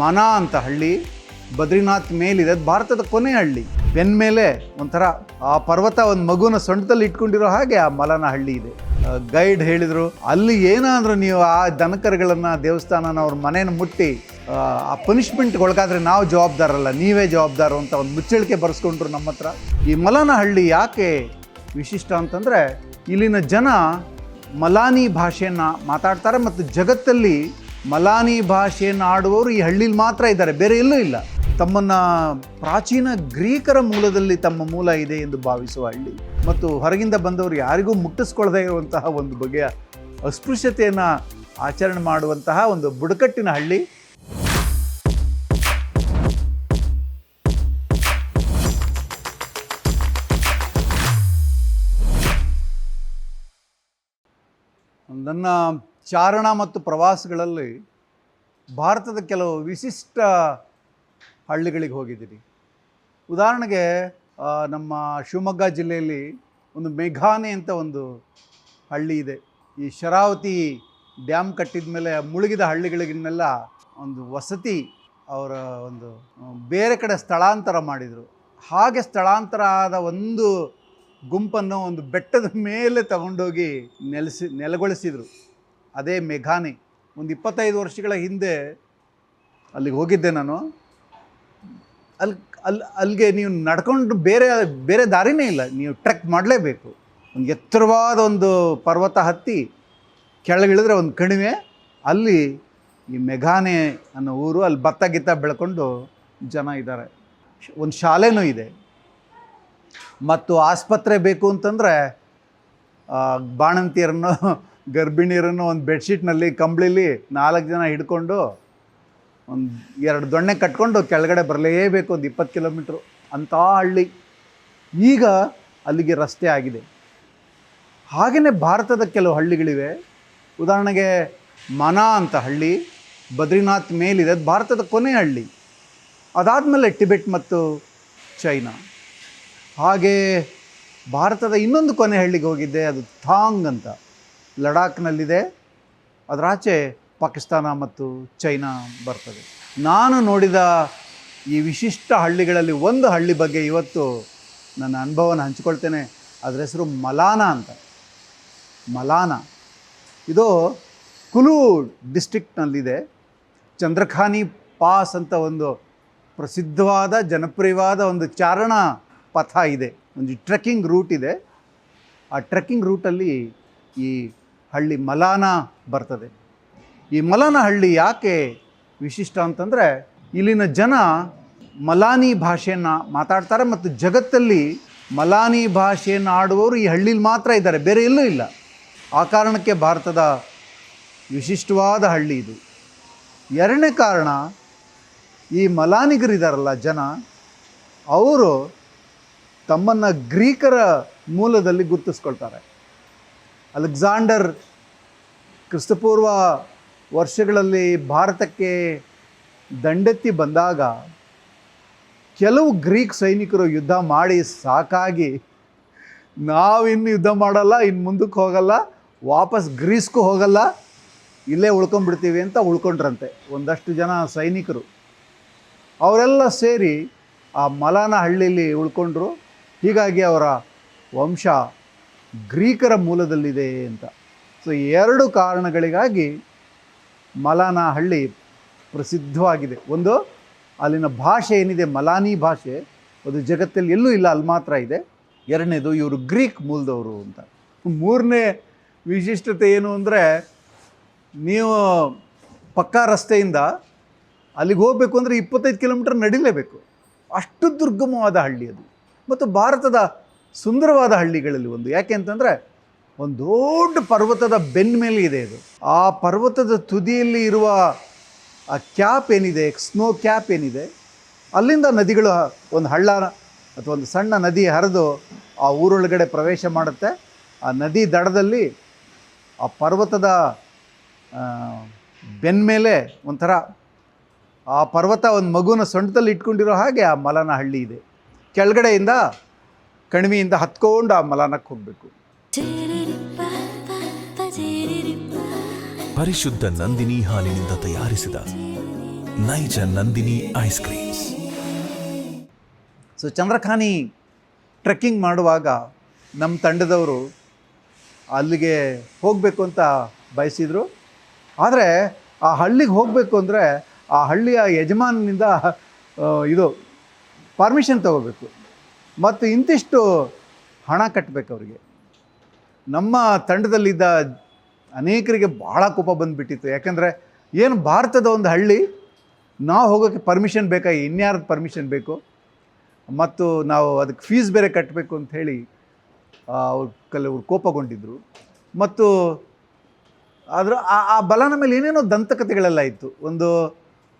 ಮನ ಅಂತ ಹಳ್ಳಿ, ಬದ್ರಿನಾಥ್ ಮೇಲಿದೆ ಭಾರತದ ಕೊನೆ ಹಳ್ಳಿ. ಬೆನ್ ಮೇಲೆ ಒಂಥರ ಆ ಪರ್ವತ ಒಂದು ಮಗುನ ಸೊಂಟದಲ್ಲಿ ಇಟ್ಕೊಂಡಿರೋ ಹಾಗೆ ಆ ಮಲನ ಹಳ್ಳಿ ಇದೆ. ಗೈಡ್ ಹೇಳಿದರು, ಅಲ್ಲಿ ಏನಾದರೂ ನೀವು ಆ ದನಕರುಗಳನ್ನು ದೇವಸ್ಥಾನನ ಅವ್ರ ಮನೇನ ಮುಟ್ಟಿ, ಆ ಪನಿಷ್ಮೆಂಟ್ಗೆ ಒಳಗಾದ್ರೆ ನಾವು ಜವಾಬ್ದಾರಲ್ಲ, ನೀವೇ ಜವಾಬ್ದಾರು ಅಂತ ಒಂದು ಮುಚ್ಚಳಿಕೆ ಬರೆಸ್ಕೊಂಡ್ರು ನಮ್ಮ ಹತ್ರ. ಈ ಮಲನ ಹಳ್ಳಿ ಯಾಕೆ ವಿಶಿಷ್ಟ ಅಂತಂದರೆ ಇಲ್ಲಿನ ಜನ ಮಲಾನಿ ಭಾಷೆಯನ್ನು ಮಾತಾಡ್ತಾರೆ ಮತ್ತು ಜಗತ್ತಲ್ಲಿ ಮಲಾನಿ ಭಾಷೆಯನ್ನು ಆಡುವವರು ಈ ಹಳ್ಳಿಲಿ ಮಾತ್ರ ಇದ್ದಾರೆ. ಬೇರೆ ಎಲ್ಲೂ ಇಲ್ಲ. ತಮ್ಮನ್ನ ಪ್ರಾಚೀನ ಗ್ರೀಕರ ಮೂಲದಲ್ಲಿ ತಮ್ಮ ಮೂಲ ಇದೆ ಎಂದು ಭಾವಿಸುವ ಹಳ್ಳಿ. ಮತ್ತು ಹೊರಗಿಂದ ಬಂದವರು ಯಾರಿಗೂ ಮುಟ್ಟಿಸ್ಕೊಳ್ಳದೇ ಇರುವಂತಹ ಒಂದು ಬಗೆಯ ಅಸ್ಪೃಶ್ಯತೆಯನ್ನು ಆಚರಣೆ ಮಾಡುವಂತಹ ಒಂದು ಬುಡಕಟ್ಟಿನ ಹಳ್ಳಿ. ನನ್ನ ಚಾರಣ ಮತ್ತು ಪ್ರವಾಸಗಳಲ್ಲಿ ಭಾರತದ ಕೆಲವು ವಿಶಿಷ್ಟ ಹಳ್ಳಿಗಳಿಗೆ ಹೋಗಿದ್ದೀನಿ ಉದಾಹರಣೆಗೆ ನಮ್ಮ ಶಿವಮೊಗ್ಗ ಜಿಲ್ಲೆಯಲ್ಲಿ ಒಂದು ಮೇಘಾನೆ ಅಂತ ಒಂದು ಹಳ್ಳಿ ಇದೆ. ಈ ಶರಾವತಿ ಡ್ಯಾಮ್ ಕಟ್ಟಿದ ಮೇಲೆ, ಮುಳುಗಿದ ಹಳ್ಳಿಗಳಿಗೆನ್ನೆಲ್ಲ ಒಂದು ವಸತಿ ಅವರ ಒಂದು ಬೇರೆ ಕಡೆ ಸ್ಥಳಾಂತರ ಮಾಡಿದರು. ಹಾಗೆ ಸ್ಥಳಾಂತರ ಆದ ಒಂದು ಗುಂಪನ್ನು ಒಂದು ಬೆಟ್ಟದ ಮೇಲೆ ತಗೊಂಡೋಗಿ ನೆಲೆಸಿ, ನೆಲೆಗೊಳಿಸಿದರು. ಅದೇ ಮೇಘಾನಿ. ಒಂದು ಇಪ್ಪತ್ತೈದು ವರ್ಷಗಳ ಹಿಂದೆ ಅಲ್ಲಿಗೆ ಹೋಗಿದ್ದೆ ನಾನು. ಅಲ್ಲಿ ಅಲ್ಲಿ ಅಲ್ಲಿಗೆ ನೀವು ನಡ್ಕೊಂಡು ಬೇರೆ ಬೇರೆ ದಾರಿನೇ ಇಲ್ಲ. ನೀವು ಟ್ರೆಕ್ ಮಾಡಲೇಬೇಕು. ಒಂದು ಎತ್ತರವಾದ ಒಂದು ಪರ್ವತ ಹತ್ತಿ ಕೆಳಗಿಳಿದ್ರೆ ಒಂದು ಕಣಿವೆ, ಅಲ್ಲಿ ಈ ಮೆಘಾನೆ ಅನ್ನೋ ಊರು, ಅಲ್ಲಿ ಭತ್ತ ಗಿತ್ತ ಬೆಳ್ಕೊಂಡು ಜನ ಇದ್ದಾರೆ ಒಂದು ಶಾಲೆನೂ ಇದೆ. ಮತ್ತು ಆಸ್ಪತ್ರೆ ಬೇಕು ಅಂತಂದರೆ ಬಾಣಂತಿಯರನ್ನು ಗರ್ಭಿಣಿಯರನ್ನು ಒಂದು ಬೆಡ್ಶೀಟ್ನಲ್ಲಿ ಕಂಬಳಿಲಿ ನಾಲ್ಕು ಜನ ಹಿಡ್ಕೊಂಡು ಒಂದು ಎರಡು ದೊಣ್ಣೆ ಕಟ್ಕೊಂಡು ಕೆಳಗಡೆ ಬರಲೇಬೇಕು ಒಂದು ಇಪ್ಪತ್ತು ಕಿಲೋಮೀಟ್ರು ಅಂಥ ಹಳ್ಳಿ. ಈಗ ಅಲ್ಲಿಗೆ ರಸ್ತೆ ಆಗಿದೆ. ಹಾಗೆಯೇ ಭಾರತದ ಕೆಲವು ಹಳ್ಳಿಗಳಿವೆ. ಉದಾಹರಣೆಗೆ ಮನಾ ಅಂತ ಹಳ್ಳಿ, ಬದ್ರಿನಾಥ್ ಮೇಲಿದೆ, ಅದು ಭಾರತದ ಕೊನೆ ಹಳ್ಳಿ. ಅದಾದಮೇಲೆ ಟಿಬೆಟ್ ಮತ್ತು ಚೈನಾ. ಹಾಗೆ ಭಾರತದ ಇನ್ನೊಂದು ಕೊನೆ ಹಳ್ಳಿಗೆ ಹೋಗಿದ್ದೆ, ಅದು ಥಾಂಗ್ ಅಂತ. ಲಡಾಖ್ನಲ್ಲಿದೆ. ಅದರಾಚೆ ಪಾಕಿಸ್ತಾನ ಮತ್ತು ಚೈನಾ ಬರ್ತದೆ. ನಾನು ನೋಡಿದ ಈ ವಿಶಿಷ್ಟ ಹಳ್ಳಿಗಳಲ್ಲಿ ಒಂದು ಹಳ್ಳಿ ಬಗ್ಗೆ ಇವತ್ತು ನನ್ನ ಅನುಭವನ ಹಂಚಿಕೊಳ್ತೇನೆ. ಅದರ ಹೆಸರು ಮಲಾನ ಅಂತ. ಮಲಾನ. ಇದು ಕುಲು ಡಿಸ್ಟ್ರಿಕ್ಟ್ನಲ್ಲಿದೆ. ಚಂದ್ರಖಾನಿ ಪಾಸ್ ಅಂತ ಒಂದು ಪ್ರಸಿದ್ಧವಾದ, ಜನಪ್ರಿಯವಾದ ಒಂದು ಚಾರಣ ಪಥ ಇದೆ. ಒಂದು ಟ್ರೆಕ್ಕಿಂಗ್ ರೂಟ್ ಇದೆ. ಆ ಟ್ರೆಕ್ಕಿಂಗ್ ರೂಟಲ್ಲಿ ಈ ಹಳ್ಳಿ ಮಲಾನ ಬರ್ತದೆ. ಈ ಮಲಾನ ಹಳ್ಳಿ ಯಾಕೆ ವಿಶಿಷ್ಟ ಅಂತಂದರೆ ಇಲ್ಲಿನ ಜನ ಮಲಾನಿ ಭಾಷೆಯನ್ನು ಮಾತಾಡ್ತಾರೆ ಮತ್ತು ಜಗತ್ತಲ್ಲಿ ಮಲಾನಿ ಭಾಷೆಯನ್ನು ಆಡುವವರು ಈ ಹಳ್ಳಿಲಿ ಮಾತ್ರ ಇದ್ದಾರೆ, ಬೇರೆ ಎಲ್ಲೂ ಇಲ್ಲ. ಆ ಕಾರಣಕ್ಕೆ ಭಾರತದ ವಿಶಿಷ್ಟವಾದ ಹಳ್ಳಿ ಇದು. ಎರಡನೇ ಕಾರಣ, ಈ ಮಲಾನಿಗರಿದಾರಲ್ಲ ಜನ, ಅವರು ತಮ್ಮನ್ನು ಗ್ರೀಕರ ಮೂಲದಲ್ಲಿ ಗುರುತಿಸ್ಕೊಳ್ತಾರೆ. ಅಲೆಕ್ಸಾಂಡರ್ ಕ್ರಿಸ್ತಪೂರ್ವ ವರ್ಷಗಳಲ್ಲಿ ಭಾರತಕ್ಕೆ ದಂಡೆತ್ತಿ ಬಂದಾಗ ಕೆಲವು ಗ್ರೀಕ್ ಸೈನಿಕರು ಯುದ್ಧ ಮಾಡಿ ಸಾಕಾಗಿ, ನಾವಿನ್ನು ಯುದ್ಧ ಮಾಡಲ್ಲ ಇನ್ನು ಮುಂದಕ್ಕೆ ಹೋಗಲ್ಲ, ವಾಪಸ್ ಗ್ರೀಸ್ಗೂ ಹೋಗಲ್ಲ, ಇಲ್ಲೇ ಉಳ್ಕೊಂಡ್ಬಿಡ್ತೀವಿ ಅಂತ ಉಳ್ಕೊಂಡ್ರಂತೆ ಒಂದಷ್ಟು ಜನ ಸೈನಿಕರು. ಅವರೆಲ್ಲ ಸೇರಿ ಆ ಮಲಾನ ಹಳ್ಳಿಯಲ್ಲಿ ಉಳ್ಕೊಂಡ್ರು. ಹೀಗಾಗಿ ಅವರ ವಂಶ ಗ್ರೀಕರ ಮೂಲದಲ್ಲಿದೆ ಅಂತ. ಸೊ ಎರಡು ಕಾರಣಗಳಿಗಾಗಿ ಮಲಾನಹಳ್ಳಿ ಪ್ರಸಿದ್ಧವಾಗಿದೆ. ಒಂದು, ಅಲ್ಲಿನ ಭಾಷೆ ಏನಿದೆ? ಮಲಾನಿ ಭಾಷೆ. ಅದು ಜಗತ್ತಲ್ಲಿ ಎಲ್ಲೂ ಇಲ್ಲ, ಅಲ್ಲಿ ಮಾತ್ರ ಇದೆ. ಎರಡನೇದು, ಇವರು ಗ್ರೀಕ್ ಮೂಲದವರು ಅಂತ. ಮೂರನೇ ವಿಶಿಷ್ಟತೆ ಏನು ಅಂದರೆ, ನೀವು ಪಕ್ಕಾ ರಸ್ತೆಯಿಂದ ಅಲ್ಲಿಗೆ ಹೋಗಬೇಕು ಅಂದರೆ ಇಪ್ಪತ್ತೈದು ಕಿಲೋಮೀಟರ್ ನಡಿಲೇಬೇಕು. ಅಷ್ಟು ದುರ್ಗಮವಾದ ಹಳ್ಳಿ ಅದು. ಮತ್ತು ಭಾರತದ ಸುಂದರವಾದ ಹಳ್ಳಿಗಳಲ್ಲಿ ಒಂದು. ಯಾಕೆ ಅಂತಂದರೆ ಒಂದು ದೊಡ್ಡ ಪರ್ವತದ ಬೆನ್ನ ಮೇಲೆ ಇದೆ ಇದು. ಆ ಪರ್ವತದ ತುದಿಯಲ್ಲಿ ಇರುವ ಆ ಕ್ಯಾಪ್ ಏನಿದೆ, ಸ್ನೋ ಕ್ಯಾಪ್ ಏನಿದೆ, ಅಲ್ಲಿಂದ ನದಿಗಳು, ಒಂದು ಹಳ್ಳ ಅಥವಾ ಒಂದು ಸಣ್ಣ ನದಿ ಹರಿದು ಆ ಊರೊಳಗಡೆ ಪ್ರವೇಶ ಮಾಡುತ್ತೆ. ಆ ನದಿ ದಡದಲ್ಲಿ ಆ ಪರ್ವತದ ಬೆನ್ನ ಮೇಲೆ ಒಂಥರ ಆ ಪರ್ವತ ಒಂದು ಮಗುನ ಸೊಂಟದಲ್ಲಿ ಇಟ್ಕೊಂಡಿರೋ ಹಾಗೆ ಆ ಮಲನ ಹಳ್ಳಿ ಇದೆ. ಕೆಳಗಡೆಯಿಂದ ಕಣಿವೆಯಿಂದ ಹತ್ಕೊಂಡು ಆ ಮಲನಕ್ಕೆ ಹೋಗಬೇಕು. ಪರಿಶುದ್ಧ ನಂದಿನಿ ಹಾಲಿನಿಂದ ತಯಾರಿಸಿದ ನೈಜ Nandini ice creams. So Chandrakhani trekking ಮಾಡುವಾಗ ನಮ್ಮ ತಂಡದವರು ಅಲ್ಲಿಗೆ ಹೋಗಬೇಕು ಅಂತ ಬಯಸಿದರು. ಆದರೆ ಆ ಹಳ್ಳಿಗೆ ಹೋಗಬೇಕು ಅಂದರೆ ಆ ಹಳ್ಳಿಯ ಯಜಮಾನನಿಂದ ಇದು ಪರ್ಮಿಷನ್ ತಗೋಬೇಕು. ಮತ್ತು ಇಂತಿಷ್ಟು ಹಣ ಕಟ್ಟಬೇಕು ಅವರಿಗೆ. ನಮ್ಮ ತಂಡದಲ್ಲಿದ್ದ ಅನೇಕರಿಗೆ ಭಾಳ ಕೋಪ ಬಂದುಬಿಟ್ಟಿತ್ತು. ಯಾಕೆಂದರೆ ಏನು ಭಾರತದ ಒಂದು ಹಳ್ಳಿ, ನಾವು ಹೋಗೋಕ್ಕೆ ಪರ್ಮಿಷನ್ ಬೇಕಾ? ಇನ್ಯಾರ್ದು ಪರ್ಮಿಷನ್ ಬೇಕು? ಮತ್ತು ನಾವು ಅದಕ್ಕೆ ಫೀಸ್ ಬೇರೆ ಕಟ್ಟಬೇಕು ಹೇಳಿ ಅವ್ರು ಕೆಲವರು ಕೋಪಗೊಂಡಿದ್ದರು ಮತ್ತು ಅದರ ಆ ಆ ಬಲನ ಮೇಲೆ ಏನೇನೋ ದಂತಕತೆಗಳೆಲ್ಲ ಇತ್ತು. ಒಂದು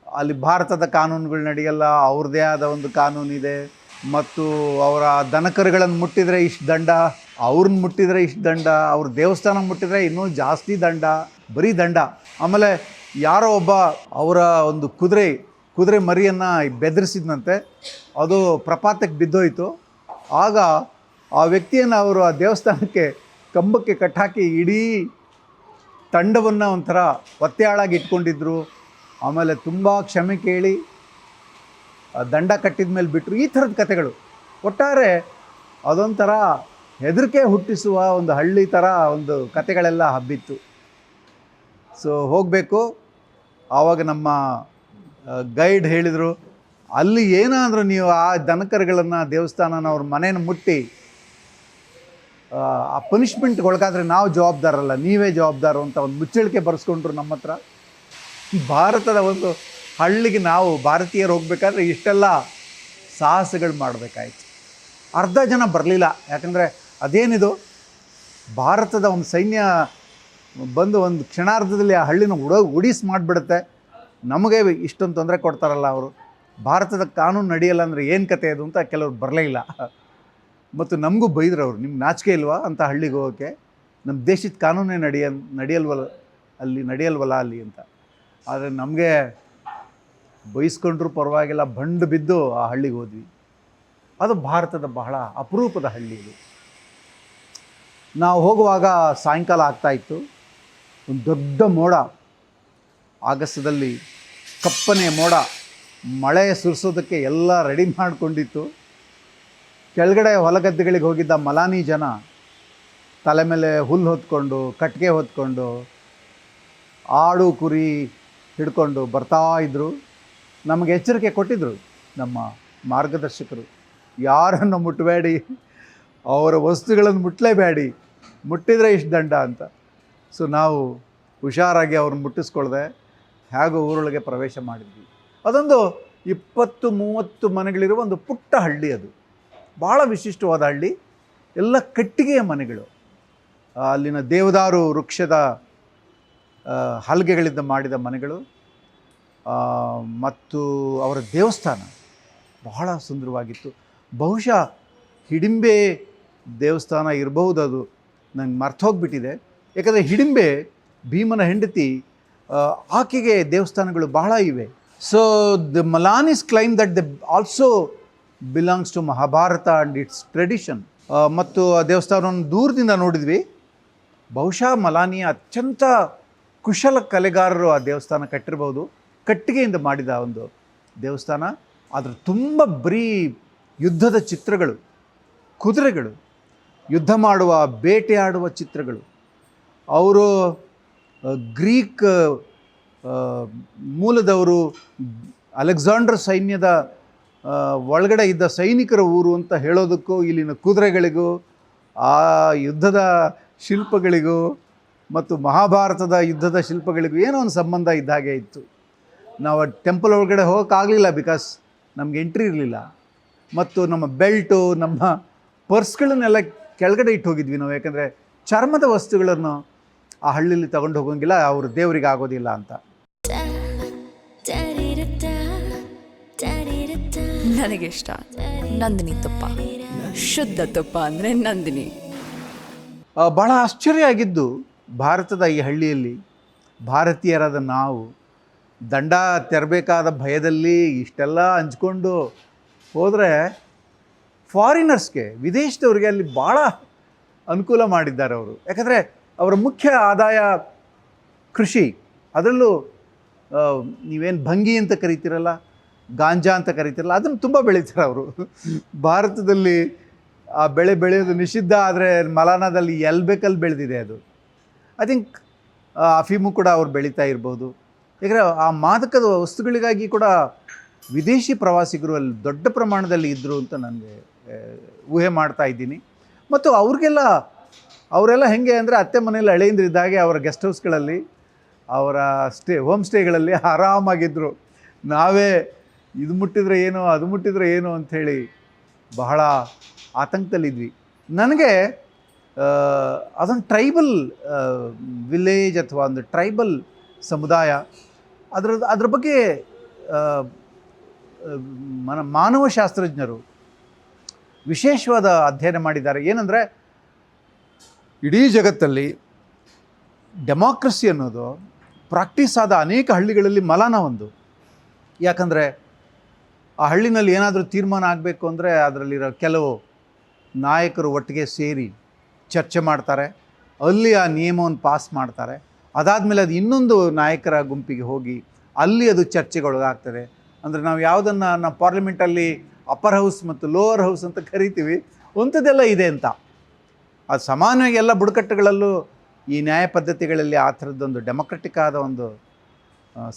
ಅಲ್ಲಿ ಭಾರತದ ಕಾನೂನುಗಳು ನಡೆಯಲ್ಲ, ಅವ್ರದ್ದೇ ಆದ ಒಂದು ಕಾನೂನಿದೆ. ಮತ್ತು ಅವರ ದನಕರುಗಳನ್ನು ಮುಟ್ಟಿದರೆ ಇಷ್ಟು ದಂಡ, ಅವ್ರನ್ನ ಮುಟ್ಟಿದರೆ ಇಷ್ಟು ದಂಡ, ಅವ್ರ ದೇವಸ್ಥಾನ ಮುಟ್ಟಿದರೆ ಇನ್ನೂ ಜಾಸ್ತಿ ದಂಡ, ಬರೀ ದಂಡ. ಆಮೇಲೆ ಯಾರೋ ಒಬ್ಬ ಅವರ ಒಂದು ಕುದುರೆ ಕುದುರೆ ಮರಿಯನ್ನು ಬೆದರಿಸಿದಂತೆ ಅದು ಪ್ರಪಾತಕ್ಕೆ ಬಿದ್ದೋಯಿತು. ಆಗ ಆ ವ್ಯಕ್ತಿಯನ್ನು ಅವರು ಆ ದೇವಸ್ಥಾನಕ್ಕೆ ಕಂಬಕ್ಕೆ ಕಟ್ಟಾಕಿ ಇಡೀ ತಂಡವನ್ನು ಒಂಥರ ಒತ್ತೆಯಾಳಾಗಿ ಇಟ್ಕೊಂಡಿದ್ರು. ಆಮೇಲೆ ತುಂಬ ಕ್ಷಮೆ ಕೇಳಿ ದಂಡ ಕಟ್ಟಿದ ಮೇಲೆ ಬಿಟ್ಟರು ಈ ಥರದ ಕಥೆಗಳು. ಒಟ್ಟಾರೆ ಅದೊಂಥರ ಹೆದರಿಕೆ ಹುಟ್ಟಿಸುವ ಒಂದು ಹಳ್ಳಿ ಥರ ಒಂದು ಕತೆಗಳೆಲ್ಲ ಹಬ್ಬಿತ್ತು. ಸೊ ಹೋಗಬೇಕು. ಆವಾಗ ನಮ್ಮ ಗೈಡ್ ಹೇಳಿದರು ಅಲ್ಲಿ ಏನಾದರೂ ನೀವು ಆ ದನಕರುಗಳನ್ನು ದೇವಸ್ಥಾನನ ಅವ್ರ ಮನೇನ ಮುಟ್ಟಿ ಆ, ಪನಿಷ್ಮೆಂಟ್ಗೆ ಒಳಗಾದರೆ ನಾವು ಜವಾಬ್ದಾರಲ್ಲ ನೀವೇ ಜವಾಬ್ದಾರು ಅಂತ ಒಂದು ಮುಚ್ಚಳಿಕೆ ಬರೆಸ್ಕೊಂಡ್ರು ನಮ್ಮ ಹತ್ರ. ಭಾರತದ ಒಂದು ಹಳ್ಳಿಗೆ ನಾವು ಭಾರತೀಯರು ಹೋಗ್ಬೇಕಾದ್ರೆ ಇಷ್ಟೆಲ್ಲ ಸಾಹಸಗಳು ಮಾಡಬೇಕಾಯ್ತು. ಅರ್ಧ ಜನ ಬರಲಿಲ್ಲ. ಯಾಕಂದರೆ ಅದೇನಿದು? ಭಾರತದ ಒಂದು ಸೈನ್ಯ ಬಂದು ಒಂದು ಕ್ಷಣಾರ್ಧದಲ್ಲಿ ಆ ಹಳ್ಳಿನ ಉಡ, ಉಡಿಸಿ ಮಾಡಿಬಿಡುತ್ತೆ. ನಮಗೆ ಇಷ್ಟೊಂದು ತೊಂದರೆ ಕೊಡ್ತಾರಲ್ಲ ಅವರು. ಭಾರತದ ಕಾನೂನು ನಡೆಯಲ್ಲ ಅಂದರೆ ಏನು ಕತೆ ಅದು ಅಂತ ಕೆಲವರು ಬರಲೇ ಇಲ್ಲ. ಮತ್ತು ನಮಗೂ ಬೈದ್ರು ಅವರು, ನಿಮ್ಗೆ ನಾಚಿಕೆ ಇಲ್ವಾ ಅಂತ ಹಳ್ಳಿಗೆ ಹೋಗೋಕ್ಕೆ ನಮ್ಮ ದೇಶದ ಕಾನೂನೇ ನಡೆಯ ನಡೆಯಲ್ವಲ್ಲ ಅಲ್ಲಿ ನಡೆಯಲ್ವಲ್ಲ ಅಲ್ಲಿ ಅಂತ. ಆದರೆ ನಮಗೆ ಬೈಸ್ಕೊಂಡ್ರು ಪರವಾಗಿಲ್ಲ ಬಂಡು ಬಿದ್ದು ಆ ಹಳ್ಳಿಗೆ ಹೋದ್ವಿ. ಅದು ಭಾರತದ ಬಹಳ ಅಪರೂಪದ ಹಳ್ಳಿ ಇದು. ನಾವು ಹೋಗುವಾಗ ಸಾಯಂಕಾಲ ಆಗ್ತಾಯಿತ್ತು ಒಂದು ದೊಡ್ಡ ಮೋಡ. ಆಗಸದಲ್ಲಿ ಕಪ್ಪನೆ ಮೋಡ. ಮಳೆ ಸುರಿಸೋದಕ್ಕೆ ಎಲ್ಲ ರೆಡಿ ಮಾಡಿಕೊಂಡಿತ್ತು. ಕೆಳಗಡೆ ಹೊಲಗದ್ದೆಗಳಿಗೆ ಹೋಗಿದ್ದ ಮಲಾನಿ ಜನ ತಲೆ ಮೇಲೆ ಹುಲ್ಲು ಹೊತ್ಕೊಂಡು ಕಟ್ಟಿಗೆ ಹೊತ್ಕೊಂಡು, ಆಡು ಕುರಿ ಹಿಡ್ಕೊಂಡು ಬರ್ತಾ ಇದ್ದರು ನಮಗೆ ಎಚ್ಚರಿಕೆ ಕೊಟ್ಟಿದ್ದರು ನಮ್ಮ ಮಾರ್ಗದರ್ಶಕರು. ಯಾರನ್ನು ಮುಟ್ಟಬೇಡಿ ಅವರ ವಸ್ತುಗಳನ್ನು ಮುಟ್ಟಲೇಬೇಡಿ ಮುಟ್ಟಿದರೆ ಇಷ್ಟು ದಂಡ ಅಂತ. ಸೊ ನಾವು ಹುಷಾರಾಗಿ ಅವ್ರನ್ನ ಮುಟ್ಟಿಸ್ಕೊಳ್ದೆ, ಹೇಗೋ ಊರೊಳಗೆ ಪ್ರವೇಶ ಮಾಡಿದ್ವಿ. ಅದೊಂದು ಇಪ್ಪತ್ತು, ಮೂವತ್ತು ಮನೆಗಳಿರುವ ಒಂದು ಪುಟ್ಟ ಹಳ್ಳಿ ಅದು. ಭಾಳ ವಿಶಿಷ್ಟವಾದ ಹಳ್ಳಿ. ಎಲ್ಲ ಕಟ್ಟಿಗೆಯ ಮನೆಗಳು. ಅಲ್ಲಿನ ದೇವದಾರು ವೃಕ್ಷದ ಹಲ್ಗೆಗಳಿಂದ ಮಾಡಿದ ಮನೆಗಳು. ಮತ್ತು ಅವರ ದೇವಸ್ಥಾನ ಬಹಳ ಸುಂದರವಾಗಿತ್ತು. ಬಹುಶಃ ಹಿಡಿಂಬೆ ದೇವಸ್ಥಾನ ಇರಬಹುದು ಅದು ನಂಗೆ ಮರ್ತೋಗ್ಬಿಟ್ಟಿದೆ ಯಾಕಂದರೆ ಹಿಡಿಂಬೆ, ಭೀಮನ ಹೆಂಡತಿ ಆಕೆಗೆ ದೇವಸ್ಥಾನಗಳು ಬಹಳ ಇವೆ. So the Malanis claim that the also belongs to Mahabharata and its tradition ಮತ್ತು ಆ ದೇವಸ್ಥಾನವನ್ನು ದೂರದಿಂದ ನೋಡಿದ್ವಿ. ಬಹುಶಃ ಮಲಾನಿಯ ಅತ್ಯಂತ ಕುಶಲ ಕಲೆಗಾರರು ಆ ದೇವಸ್ಥಾನ ಕಟ್ಟಿರ್ಬೋದು ಕಟ್ಟಿಗೆಯಿಂದ ಮಾಡಿದ ಒಂದು ದೇವಸ್ಥಾನ ಅದರ ತುಂಬ ಬರೀ ಯುದ್ಧದ ಚಿತ್ರಗಳು, ಕುದುರೆಗಳು, ಯುದ್ಧ ಮಾಡುವ ಬೇಟೆಯಾಡುವ ಚಿತ್ರಗಳು. ಅವರು ಗ್ರೀಕ್ ಮೂಲದವರು ಅಲೆಕ್ಸಾಂಡರ್ ಸೈನ್ಯದ ಒಳಗಡೆ ಇದ್ದ ಸೈನಿಕರ ಊರು ಅಂತ ಹೇಳೋದಕ್ಕೂ, ಇಲ್ಲಿನ ಕುದುರೆಗಳಿಗೂ, ಆ ಯುದ್ಧದ ಶಿಲ್ಪಗಳಿಗೂ, ಮತ್ತು ಮಹಾಭಾರತದ ಯುದ್ಧದ ಶಿಲ್ಪಗಳಿಗೂ ಏನೋ ಒಂದು ಸಂಬಂಧ ಇದ್ದ ಹಾಗೆ ಇತ್ತು. ನಾವು ಟೆಂಪಲ್ ಒಳಗಡೆ ಹೋಗೋಕ್ಕಾಗಲಿಲ್ಲ ಬಿಕಾಸ್ ನಮಗೆ ಎಂಟ್ರಿ ಇರಲಿಲ್ಲ. ಮತ್ತು ನಮ್ಮ ಬೆಲ್ಟು ನಮ್ಮ ಪರ್ಸ್ಗಳನ್ನೆಲ್ಲ ಕೆಳಗಡೆ ಇಟ್ಟು ಹೋಗಿದ್ವಿ ನಾವು. ಯಾಕಂದರೆ ಚರ್ಮದ ವಸ್ತುಗಳನ್ನು ಆ ಹಳ್ಳಿಯಲ್ಲಿ ತಗೊಂಡು ಹೋಗೋಂಗಿಲ್ಲ ಅವರು ದೇವರಿಗೆ ಆಗೋದಿಲ್ಲ ಅಂತ. ನನಗಿಷ್ಟ ನಂದಿನಿ ತುಪ್ಪ. ಶುದ್ಧ ತುಪ್ಪ ಅಂದರೆ ನಂದಿನಿ. ಬಹಳ ಆಶ್ಚರ್ಯ ಆಗಿದ್ದು ಭಾರತದ ಈ ಹಳ್ಳಿಯಲ್ಲಿ ಭಾರತೀಯರಾದ ನಾವು ದಂಡ ತೆರಬೇಕಾದ ಭಯದಲ್ಲಿ ಇಷ್ಟೆಲ್ಲ ಹಂಚ್ಕೊಂಡು ಹೋದರೆ ಫಾರಿನರ್ಸ್ಗೆ, ವಿದೇಶದವ್ರಿಗೆ ಅಲ್ಲಿ ಭಾಳ ಅನುಕೂಲ ಮಾಡಿದ್ದಾರೆ ಅವರು. ಯಾಕಂದರೆ ಅವರ ಮುಖ್ಯ ಆದಾಯ ಕೃಷಿ. ಅದರಲ್ಲೂ ನೀವೇನು ಭಂಗಿ ಅಂತ ಕರಿತೀರಲ್ಲ, ಗಾಂಜಾ ಅಂತ ಕರಿತೀರಲ್ಲ, ಅದನ್ನು ತುಂಬ ಬೆಳೀತಾರೆ ಅವರು. ಭಾರತದಲ್ಲಿ ಆ ಬೆಳೆ ಬೆಳೆಯೋದು ನಿಷಿದ್ಧ, ಆದರೆ ಮಲಾನಾದಲ್ಲಿ ಎಲ್ಲಿ ಬೇಕಲ್ಲಿ ಬೆಳೆದಿದೆ ಅದು. ಐ ಥಿಂಕ್ ಅಫೀಮು ಕೂಡ ಅವ್ರು ಬೆಳೀತಾ ಇರ್ಬೋದು. ಯಾಕಂದರೆ ಆ ಮಾದಕದ ವಸ್ತುಗಳಿಗಾಗಿ ಕೂಡ ವಿದೇಶಿ ಪ್ರವಾಸಿಗರು ಅಲ್ಲಿ ದೊಡ್ಡ ಪ್ರಮಾಣದಲ್ಲಿ ಇದ್ದರು ಅಂತ ನನಗೆ ಊಹೆ ಮಾಡ್ತಾ ಇದ್ದೀನಿ. ಮತ್ತು ಅವ್ರಿಗೆಲ್ಲ, ಅವರೆಲ್ಲ ಹೆಂಗೆ ಅಂದರೆ ಅತ್ತೆ ಮನೆಯಲ್ಲಿ ಹಳೆಯಿಂದ್ರಿದ್ದಾಗೆ ಅವರ ಗೆಸ್ಟ್ ಹೌಸ್ಗಳಲ್ಲಿ, ಅವರ ಸ್ಟೇ, ಹೋಮ್ ಸ್ಟೇಗಳಲ್ಲಿ ಆರಾಮಾಗಿದ್ದರು ನಾವೇ ಇದು ಮುಟ್ಟಿದ್ರೆ ಏನು, ಅದು ಮುಟ್ಟಿದ್ರೆ ಏನು ಅಂಥೇಳಿ ಬಹಳ ಆತಂಕದಲ್ಲಿದ್ವಿ. ನನಗೆ ಅದೊಂದು ಟ್ರೈಬಲ್ ವಿಲೇಜ್ ಅಥವಾ ಒಂದು ಟ್ರೈಬಲ್ ಸಮುದಾಯ ಅದರ, ಅದ್ರ ಬಗ್ಗೆ ಮನ ಮಾನವಶಾಸ್ತ್ರಜ್ಞರು ವಿಶೇಷವಾದ ಅಧ್ಯಯನ ಮಾಡಿದ್ದಾರೆ. ಏನಂದರೆ, ಇಡೀ ಜಗತ್ತಲ್ಲಿ ಡೆಮಾಕ್ರಸಿ ಅನ್ನೋದು ಪ್ರಾಕ್ಟೀಸ್ ಆದ ಅನೇಕ ಹಳ್ಳಿಗಳಲ್ಲಿ ಮಲಾನ ಒಂದು. ಯಾಕಂದರೆ, ಆ ಹಳ್ಳಿನಲ್ಲಿ ಏನಾದರೂ ತೀರ್ಮಾನ ಆಗಬೇಕು ಅಂದರೆ ಅದರಲ್ಲಿರೋ ಕೆಲವು ನಾಯಕರು ಒಟ್ಟಿಗೆ ಸೇರಿ ಚರ್ಚೆ ಮಾಡ್ತಾರೆ. ಅಲ್ಲಿ ಆ ನಿಯಮವನ್ನು ಪಾಸ್ ಮಾಡ್ತಾರೆ. ಅದಾದಮೇಲೆ ಅದು ಇನ್ನೊಂದು ನಾಯಕರ ಗುಂಪಿಗೆ ಹೋಗಿ ಅಲ್ಲಿ ಅದು ಚರ್ಚೆಗೊಳಗಾಗ್ತದೆ. ಅಂದರೆ ನಾವು ಯಾವುದನ್ನು ನಮ್ಮ ಪಾರ್ಲಿಮೆಂಟಲ್ಲಿ ಅಪ್ಪರ್ ಹೌಸ್ ಮತ್ತು ಲೋವರ್ ಹೌಸ್ ಅಂತ ಕರಿತೀವಿ ಅಂಥದ್ದೆಲ್ಲ ಇದೆ ಅಂತ. ಅದು ಸಾಮಾನ್ಯವಾಗಿ ಎಲ್ಲ ಬುಡಕಟ್ಟುಗಳಲ್ಲೂ ಈ ನ್ಯಾಯ ಪದ್ಧತಿಗಳಲ್ಲಿ ಆ ಥರದ್ದೊಂದು ಡೆಮೊಕ್ರೆಟಿಕ್ ಆದ ಒಂದು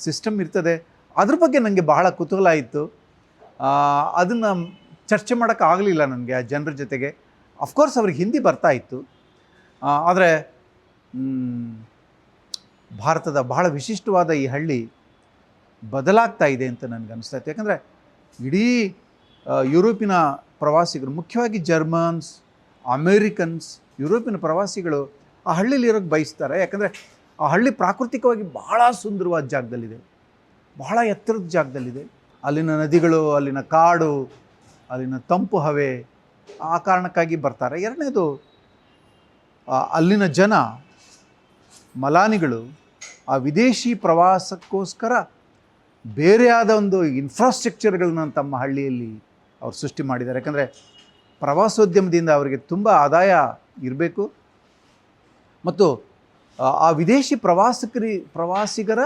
ಸಿಸ್ಟಮ್ ಇರ್ತದೆ. ಅದ್ರ ಬಗ್ಗೆ ನನಗೆ ಬಹಳ ಕುತೂಹಲ ಇತ್ತು ಅದನ್ನು ಚರ್ಚೆ ಮಾಡೋಕ್ಕಾಗಲಿಲ್ಲ ನನಗೆ ಆ ಜನರ ಜೊತೆಗೆ. ಅಫ್ಕೋರ್ಸ್ ಅವ್ರಿಗೆ ಹಿಂದಿ ಬರ್ತಾ ಇತ್ತು. ಆದರೆ ಭಾರತದ ಬಹಳ ವಿಶಿಷ್ಟವಾದ ಈ ಹಳ್ಳಿ ಬದಲಾಗ್ತಾ ಇದೆ ಅಂತ ನನಗೆ ಅನಿಸ್ತಾ ಇತ್ತು ಯಾಕಂದರೆ ಇಡೀ ಯುರೋಪಿನ ಪ್ರವಾಸಿಗರು, ಮುಖ್ಯವಾಗಿ ಜರ್ಮನ್ಸ್, ಅಮೇರಿಕನ್ಸ್, ಯುರೋಪಿನ ಪ್ರವಾಸಿಗಳು ಆ ಹಳ್ಳಿಲಿ ಇರೋಕ್ಕೆ ಬಯಸ್ತಾರೆ. ಯಾಕಂದರೆ ಆ ಹಳ್ಳಿ ಪ್ರಾಕೃತಿಕವಾಗಿ ಬಹಳ ಸುಂದರವಾದ ಜಾಗದಲ್ಲಿದೆ. ಬಹಳ ಎತ್ತರದ ಜಾಗದಲ್ಲಿದೆ. ಅಲ್ಲಿನ ನದಿಗಳು, ಅಲ್ಲಿನ ಕಾಡು, ಅಲ್ಲಿನ ತಂಪು ಹವೆ ಆ ಕಾರಣಕ್ಕಾಗಿ ಬರ್ತಾರೆ. ಎರಡನೇದು ಅಲ್ಲಿನ ಜನ, ಮಲಾನಿಗಳು ಆ ವಿದೇಶಿ ಪ್ರವಾಸಕ್ಕೋಸ್ಕರ ಬೇರೆಯಾದ ಒಂದು ಇನ್ಫ್ರಾಸ್ಟ್ರಕ್ಚರ್ಗಳನ್ನ ತಮ್ಮ ಹಳ್ಳಿಯಲ್ಲಿ ಅವ್ರು ಸೃಷ್ಟಿ ಮಾಡಿದ್ದಾರೆ. ಯಾಕಂದರೆ ಪ್ರವಾಸೋದ್ಯಮದಿಂದ ಅವರಿಗೆ ತುಂಬ ಆದಾಯ ಇರಬೇಕು. ಮತ್ತು ಆ- ವಿದೇಶಿ ಪ್ರವಾಸಕರಿ, ಪ್ರವಾಸಿಗರ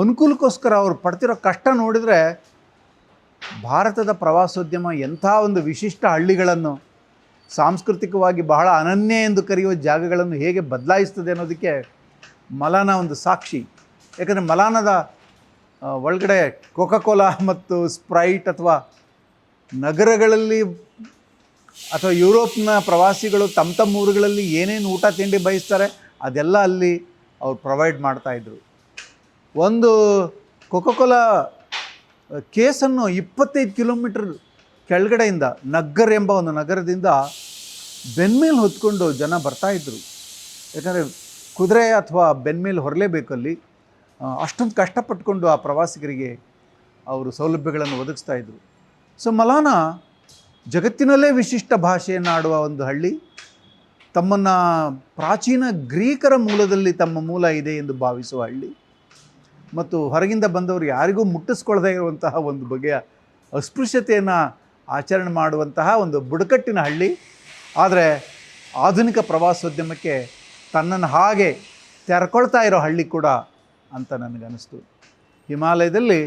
ಅನುಕೂಲಕ್ಕೋಸ್ಕರ ಅವರು ಪಡ್ತಿರೋ ಕಷ್ಟ ನೋಡಿದರೆ ಭಾರತದ ಪ್ರವಾಸೋದ್ಯಮ ಎಂಥ ಒಂದು ವಿಶಿಷ್ಟ ಹಳ್ಳಿಗಳನ್ನು ಸಾಂಸ್ಕೃತಿಕವಾಗಿ ಬಹಳ ಅನನ್ಯ ಎಂದು ಕರೆಯುವ ಜಾಗಗಳನ್ನು ಹೇಗೆ ಬದಲಾಯಿಸ್ತದೆ ಅನ್ನೋದಕ್ಕೆ ಮಲಾನ ಒಂದು ಸಾಕ್ಷಿ. ಯಾಕಂದರೆ ಮಲಾನದ ಒಳಗಡೆ ಕೋಕಾ ಮತ್ತು ಸ್ಪ್ರೈಟ್ ಅಥವಾ ನಗರಗಳಲ್ಲಿ ಅಥವಾ ಯುರೋಪ್ನ ಪ್ರವಾಸಿಗಳು ತಮ್ಮ ತಮ್ಮ ಊರುಗಳಲ್ಲಿ ಏನೇನು ಊಟ ತಿಂಡಿ ಬಯಸ್ತಾರೆ, ಅದೆಲ್ಲ ಅಲ್ಲಿ ಅವ್ರು ಪ್ರೊವೈಡ್ ಮಾಡ್ತಾಯಿದ್ರು ಒಂದು ಕೊಕೊಕೋಲಾ ಕೇಸನ್ನು ಇಪ್ಪತ್ತೈದು ಕಿಲೋಮೀಟ್ರ್ ಕೆಳಗಡೆಯಿಂದ, ನಗ್ಗರ್ ಎಂಬ ಒಂದು ನಗರದಿಂದ ಬೆನ್ಮೇಲೆ ಹೊತ್ಕೊಂಡು ಜನ ಬರ್ತಾಯಿದ್ರು ಯಾಕಂದರೆ ಕುದುರೆ ಅಥವಾ ಬೆನ್ಮೇಲೆ ಹೊರಲೇಬೇಕು ಅಲ್ಲಿ ಅಷ್ಟೊಂದು ಕಷ್ಟಪಟ್ಟುಕೊಂಡು ಆ ಪ್ರವಾಸಿಗರಿಗೆ ಅವರು ಸೌಲಭ್ಯಗಳನ್ನು ಒದಗಿಸ್ತಾ ಇದ್ದರು ಸೊ, ಮಲಾನ ಜಗತ್ತಿನಲ್ಲೇ ವಿಶಿಷ್ಟ ಭಾಷೆಯನ್ನು ಆಡುವ ಒಂದು ಹಳ್ಳಿ, ತಮ್ಮನ್ನು ಪ್ರಾಚೀನ ಗ್ರೀಕರ ಮೂಲದಲ್ಲಿ ತಮ್ಮ ಮೂಲ ಇದೆ ಎಂದು ಭಾವಿಸುವ ಹಳ್ಳಿ, ಮತ್ತು ಹೊರಗಿಂದ ಬಂದವರು ಯಾರಿಗೂ ಮುಟ್ಟಿಸ್ಕೊಳ್ಳದೇ ಇರುವಂತಹ ಒಂದು ಬಗೆಯ ಅಸ್ಪೃಶ್ಯತೆಯನ್ನು ಆಚರಣೆ ಮಾಡುವಂತಹ ಒಂದು ಬುಡಕಟ್ಟಿನ ಹಳ್ಳಿ. ಆದರೆ, ಆಧುನಿಕ ಪ್ರವಾಸೋದ್ಯಮಕ್ಕೆ ತನ್ನನ್ನು ಹಾಗೆ ತೆರ್ಕೊಳ್ತಾ ಇರೋ ಹಳ್ಳಿ ಕೂಡ ಅಂತ ನನಗನ್ನಿಸ್ತು. ಹಿಮಾಲಯದಲ್ಲಿ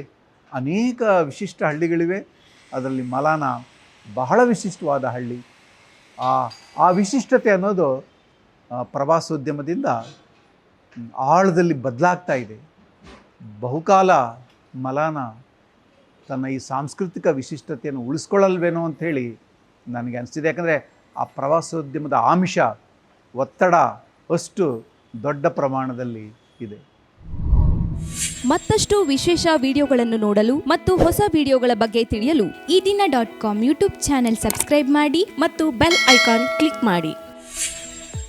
ಅನೇಕ ವಿಶಿಷ್ಟ ಹಳ್ಳಿಗಳಿವೆ. ಅದರಲ್ಲಿ ಮಲಾನ ಬಹಳ ವಿಶಿಷ್ಟವಾದ ಹಳ್ಳಿ. ಆ ಆ ವಿಶಿಷ್ಟತೆ ಅನ್ನೋದು ಪ್ರವಾಸೋದ್ಯಮದಿಂದ ಆಳದಲ್ಲಿ ಬದಲಾಗ್ತಾ ಇದೆ. ಬಹುಕಾಲ ಮಲಾನ ತನ್ನ ಈ ಸಾಂಸ್ಕೃತಿಕ ವಿಶಿಷ್ಟತೆಯನ್ನು ಉಳಿಸ್ಕೊಳ್ಳಲ್ವೇನೋ ಅಂಥೇಳಿ ನನಗೆ ಅನಿಸ್ತಿದೆ. ಯಾಕಂದರೆ ಆ ಪ್ರವಾಸೋದ್ಯಮದ ಆಮಿಷ, ಒತ್ತಡ ಅಷ್ಟು ದೊಡ್ಡ ಪ್ರಮಾಣದಲ್ಲಿ ಇದೆ. ಮತ್ತಷ್ಟು ವಿಶೇಷ ವಿಡಿಯೋಗಳನ್ನು ನೋಡಲು ಮತ್ತು ಹೊಸ ವಿಡಿಯೋಗಳ ಬಗ್ಗೆ ತಿಳಿಯಲು Ee Dina dot com YouTube channel subscribe ಮಾಡಿ ಮತ್ತು ಬೆಲ್ ಐಕಾನ್ ಕ್ಲಿಕ್ ಮಾಡಿ.